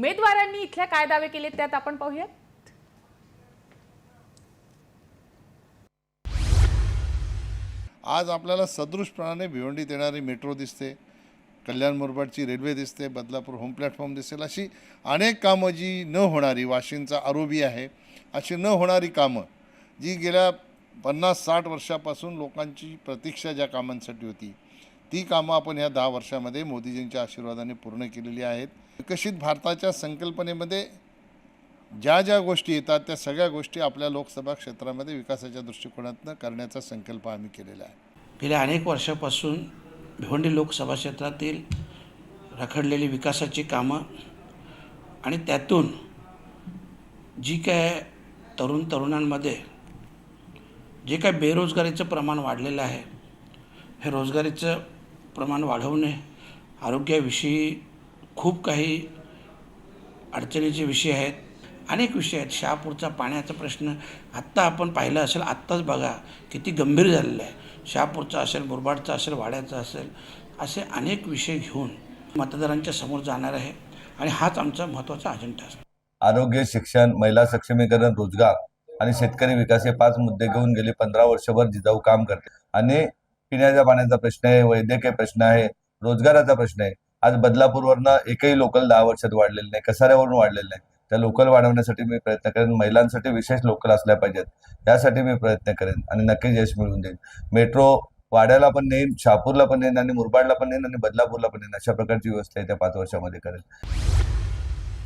उमेदवारांनी इथल्या काय दावे केले त्यात आपण पाहूयात. आज आपल्याला सदृशपणाने भिवंडीत येणारी मेट्रो दिसते. कल्याण मुरबाडची रेल्वे दिसते बदलापूर होम प्लॅटफॉर्म दिसेल. अशी अनेक कामं जी न होणारी वाशिंचा आरोबी आहे अशी न होणारी कामं जी गेल्या पन्नास साठ वर्षापासून लोकांची प्रतीक्षा ज्या कामांसाठी होती ती कामं आपण ह्या दहा वर्षामध्ये मोदीजींच्या आशीर्वादाने पूर्ण केलेली आहेत. विकसित भारताच्या संकल्पनेमध्ये ज्या ज्या गोष्टी येतात त्या सगळ्या गोष्टी आपल्या लोकसभा क्षेत्रामध्ये विकासाच्या दृष्टिकोनातून करण्याचा संकल्प आम्ही केलेला आहे. गेल्या अनेक वर्षापासून भिवंडी लोकसभा क्षेत्रातील रखडलेली विकासाची कामं आणि त्यातून जी काय तरुण तरुणांमध्ये जे काय बेरोजगारीचं प्रमाण वाढलेलं आहे हे रोजगारीचं प्रमाण वाढवणे आरोग्याविषयी खूप काही अडचणीचे विषय आहेत. अनेक विषय आहेत. शहापूरचा पाण्याचा प्रश्न आत्ता आपण पाहिलं असेल आत्ताच बघा किती गंभीर झालेला आहे. शहापूरचा असेल मुरबाडचा असेल वाड्याचा असेल असे अनेक विषय घेऊन मतदारांच्या समोर जाणार आहे आणि हाच आमचा महत्त्वाचा अजेंडा असतो आरोग्य शिक्षण महिला सक्षमीकरण रोजगार आणि शेतकरी विकास हे पाच मुद्दे घेऊन गेली पंधरा वर्षभर जिजाऊ काम करते. आणि पिण्याच्या पाण्याचा प्रश्न आहे वैद्यकीय प्रश्न आहे रोजगाराचा प्रश्न आहे. आज बदलापूरवरनं एकही लोकल दहा वर्षात वाढलेलं नाही कसाऱ्यावरून वाढलेलं नाही. त्या लोकल वाढवण्यासाठी मी प्रयत्न करेन. महिलांसाठी विशेष लोकल असल्या पाहिजेत. त्यासाठी मी प्रयत्न करेन आणि नक्कीच यश मिळवून देईन. मेट्रो वाड्याला पण नेईन शहापूरला पण नेईन आणि मुरबाडला पण नेईन आणि बदलापूरला पण नेईन. अशा प्रकारची व्यवस्था येत्या पाच वर्षामध्ये करेल.